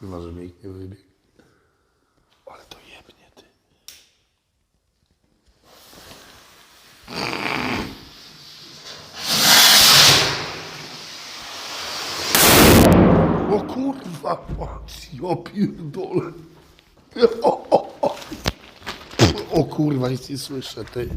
Kurwa, że mig nie wybiegł. Ale to jebnie, ty. O kurwa, patrz, ja pierdolę. O, o, o. o kurwa, nic nie słyszę, ty.